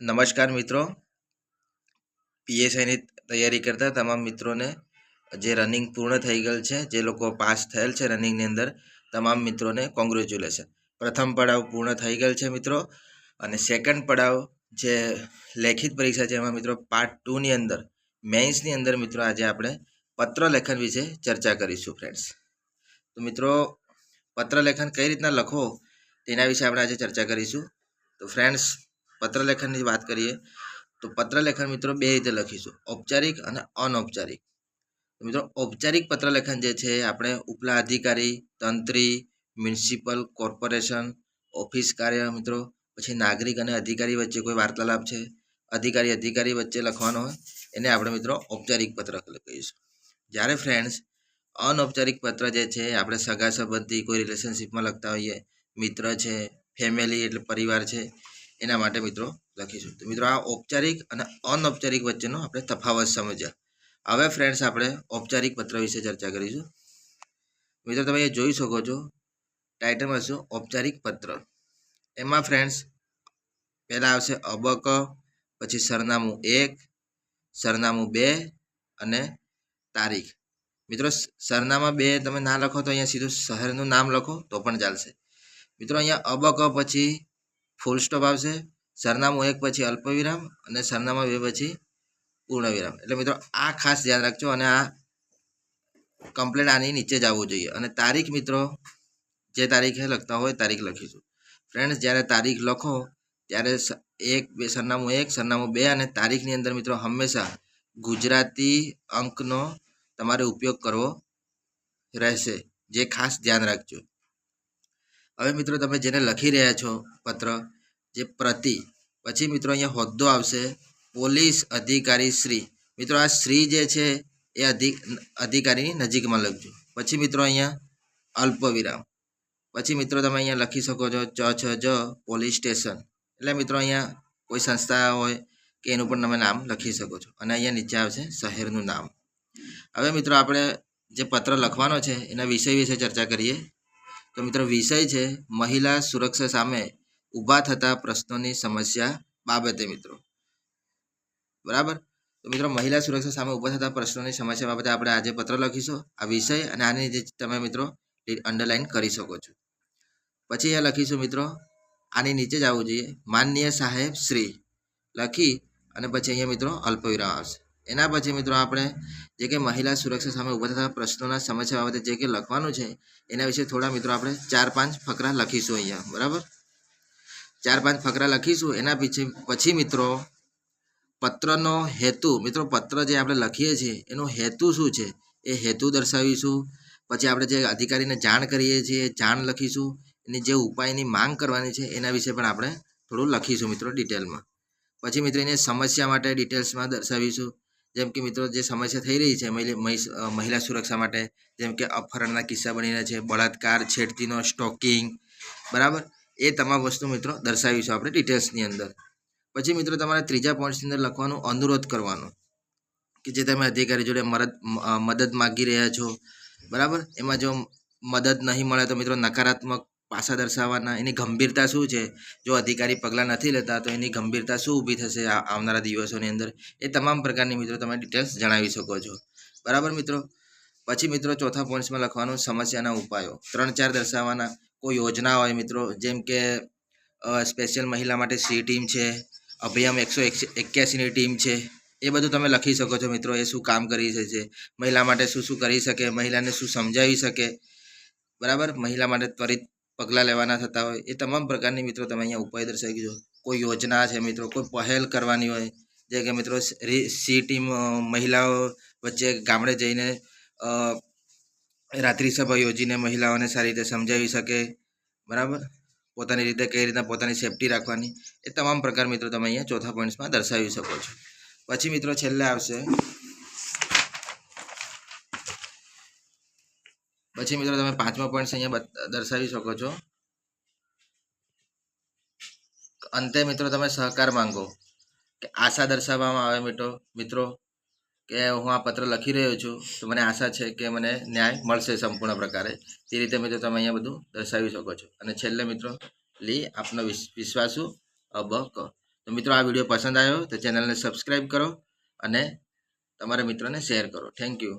નમસ્કાર મિત્રો. પીએસઆઈની તૈયારી કરતા તમામ મિત્રોને જે રનિંગ પૂર્ણ થઈ ગયેલ છે, જે લોકો પાસ થયેલ છે રનિંગની અંદર, તમામ મિત્રોને કોંગ્રેચ્યુલેશન પ્રથમ પડાવ પૂર્ણ થઈ ગયેલ છે મિત્રો. અને સેકન્ડ પડાવ જે લેખિત પરીક્ષા છે, એમાં મિત્રો પાર્ટ ટુની અંદર મેન્સની અંદર મિત્રો આજે આપણે પત્ર લેખન વિશે ચર્ચા કરીશું ફ્રેન્ડ્સ તો મિત્રો, પત્ર લેખન કઈ રીતના લખો તેના વિશે આપણે આજે ચર્ચા કરીશું. તો ફ્રેન્ડ્સ પત્રલેખનની વાત કરીએ, તો પત્રલેખન મિત્રો બે રીતે લખીશું. ઔપચારિક અને અનૌપચારિક. મિત્રો, ઔપચારિક પત્રલેખન જે છે, આપણે ઉપલા અધિકારી, તંત્રી, મ્યુનિસિપલ, કોર્પોરેશન, ઓફિસ કાર્ય મિત્રો, પછી નાગરિક અને અધિકારી વચ્ચે કોઈ વાર્તાલાપ છે, અધિકારી અધિકારી વચ્ચે લખવાનો હોય, એને આપણે મિત્રો ઔપચારિક પત્ર કહીશું. જ્યારે ફ્રેન્ડ્સ અનૌપચારિક પત્ર જે છે, આપણે સગા સંબંધી કોઈ રિલેશનશિપમાં લખતા હોઈએ, મિત્ર છે ફેમિલી એટલે પરિવાર છે એના માટે મિત્રો લખીશું. તો મિત્રો આ ઔપચારિક અને અનૌપચારિક વચ્ચેનો આપણે તફાવત સમજ્યા. હવે ફ્રેન્ડ્સ આપણે ઔપચારિક પત્ર વિશે ચર્ચા કરીશું. મિત્રો તમે એ જોઈ શકો છો. ટાઇટલમાં શું? ઔપચારિક પત્ર. એમાં ફ્રેન્ડ્સ પહેલાં આવશે અબક, પછી સરનામું એક, સરનામું બે અને તારીખ. મિત્રો સરનામા બે તમે ના લખો તો અહીંયા સીધું શહેરનું નામ લખો તો પણ ચાલશે. મિત્રો અહીંયા અબક, પછી ફૂલ સ્ટોપ આવશે. સરનામું એક પછી અલ્પવિરામ અને સરનામા બે પછી પૂર્ણવિરામ. એટલે મિત્રો, આ ખાસ ધ્યાન રાખજો અને આ કમ્પ્લેન આની નીચે જ આવવું જોઈએ. અને તારીખ મિત્રો, જે તારીખે લખતા હોય તારીખ લખીશું. ફ્રેન્ડ્સ, જ્યારે તારીખ લખો, ત્યારે એક, બે, સરનામું એક, સરનામું બે અને તારીખની અંદર મિત્રો, હંમેશા ગુજરાતી અંકનો તમારે ઉપયોગ કરવો રહેશે. જે ખાસ ધ્યાન રાખજો. હવે મિત્રો તમે જેને લખી રહ્યા છો પત્ર, જે પ્રતિ, પછી મિત્રો અહીંયા હોદ્દો આવશે, પોલીસ અધિકારી શ્રી. મિત્રો આ શ્રી જે છે એ અધિક અધિકારીની નજીકમાં લખજો. પછી મિત્રો અહીંયા અલ્પ વિરામ પછી મિત્રો તમે અહીંયા લખી શકો છો ચ, છ, જ, પોલીસ સ્ટેશન. એટલે મિત્રો અહીંયા કોઈ સંસ્થા હોય કે એનું પણ તમે નામ લખી શકો છો. અને અહીંયા નીચે આવશે શહેરનું નામ. હવે મિત્રો આપણે જે પત્ર લખવાનો છે એના વિષય વિશે ચર્ચા કરીએ. તો મિત્રો વિષય છે મહિલા સુરક્ષા સામે ઊભા થતા પ્રશ્નોની સમસ્યા બાબતે મિત્રો. બરાબર? તો મિત્રો મહિલા સુરક્ષા સામે ઊભા થતા પ્રશ્નોની સમસ્યા બાબતે આપણે આજે પત્ર લખીશું. આ વિષય અને આની જે તમે મિત્રો અંડરલાઈન કરી શકો છો. પછી અહીંયા લખીશું મિત્રો, આની નીચે જ આવવું જોઈએ. માનનીય સાહેબ શ્રી. લખી અને પછી અહીંયા મિત્રો અલ્પવિરામ આવશે. એના પછી મિત્રો આપણે જે કે મહિલા સુરક્ષા સામે ઊભા થતા પ્રશ્નોના સમસ્યા બાબતે જે કે લખવાનું છે, એના વિશે થોડા મિત્રો આપણે ચાર પાંચ ફકરા લખીશું અહીંયા, બરાબર? ચાર પાંચ ફકરા લખીશું, એના પછી પછી મિત્રો પત્રનો હેતુ, મિત્રો પત્ર જે આપણે લખીએ છીએ, એનો હેતુ શું છે? એ હેતુ દર્શાવીશું, પછી આપણે જે અધિકારીને જાણ કરીએ છીએ, જાણ લખીશું, એની જે ઉપાયની માંગ કરવાની છે, એના વિશે પણ આપણે થોડું લખીશું મિત્રો ડિટેલમાં. પછી મિત્રો એને સમસ્યા માટે ડિટેલ્સમાં દર્શાવીશું જેમ કે મિત્રો જે સમસ્યા થઈ રહી છે મહિલા સુરક્ષા માટે, જેમ કે અપહરણના કિસ્સા બની રહ્યા છે, બળાત્કાર, છેડતીનો, સ્ટોકિંગ, બરાબર? એ તમામ વસ્તુ મિત્રો દર્શાવીશું આપણે ડિટેલ્સની અંદર. પછી મિત્રો તમારે ત્રીજા પોઈન્ટની અંદર લખવાનું, અનુરોધ કરવાનો, કે જે તમે અધિકારી જોડે મદદ મદદ માગી રહ્યા છો, બરાબર? એમાં જો મદદ નહીં મળે તો મિત્રો નકારાત્મક પાસા દર્શાવવાના? એની ગંભીરતા શું છે? જો અધિકારી પગલાં નથી લેતા, તો એની ગંભીરતા શું ઊભી થશે આવનારા દિવસોની અંદર? એ તમામ પ્રકારની મિત્રો તમે ડિટેલ્સ જણાવી શકો છો. બરાબર મિત્રો? પછી મિત્રો ચોથા પોઈન્ટ્સમાં લખવાનું સમસ્યાના ઉપાયો. ત્રણ ચાર દર્શાવવાના કોઈ યોજના હોય મિત્રો? જેમ કે સ્પેશિયલ મહિલા માટે સી ટીમ છે, અભિયમ એકસો એક્યાસીની ટીમ છે, એ બધું તમે લખી શકો છો મિત્રો, એ શું કામ કરી છે? મહિલા માટે શું શું કરી શકે? મહિલાને શું સમજાવી શકે? બરાબર? મહિલા માટે ત્વરિત પગલાં લેવાના થતા હોય, એ તમામ પ્રકારની મિત્રો તમે અહીંયા ઉપાય દર્શાવી દો કોઈ યોજના છે મિત્રો, કોઈ પહેલ કરવાની હોય, જે કે મિત્રો સી ટીમ મહિલાઓ વચ્ચે ગામડે જઈને રાત્રિ સભા યોજીને મહિલાઓને સારી રીતે સમજાવી શકે, બરાબર? પોતાની રીતે કઈ રીતના પોતાની સેફટી રાખવાની, એ તમામ પ્રકાર મિત્રો તમે અહીંયા ચોથા પોઈન્ટ્સમાં દર્શાવી શકો છો. પછી મિત્રો છેલ્લે આવશે પછી મિત્રો તમે પાંચમો પોઈન્ટ અહીંયા દર્શાવી શકો છો. અંતે મિત્રો તમે સહકાર માંગો. કે આશા દર્શાવવામાં આવે મિત્રો મિત્રો, કે હું આ પત્ર લખી રહ્યો છું, તો મને આશા છે કે મને ન્યાય મળશે સંપૂર્ણ પ્રકારે. તે રીતે મિત્રો તમે અહીંયા બધું દર્શાવી શકો છો. અને છેલ્લે મિત્રો, લી, આપનો વિશ્વાસુ, અબ કહો તો મિત્રો આ વીડિયો પસંદ આવ્યો તો ચેનલને સબસ્ક્રાઈબ કરો અને તમારા મિત્રોને શેર કરો. Thank you.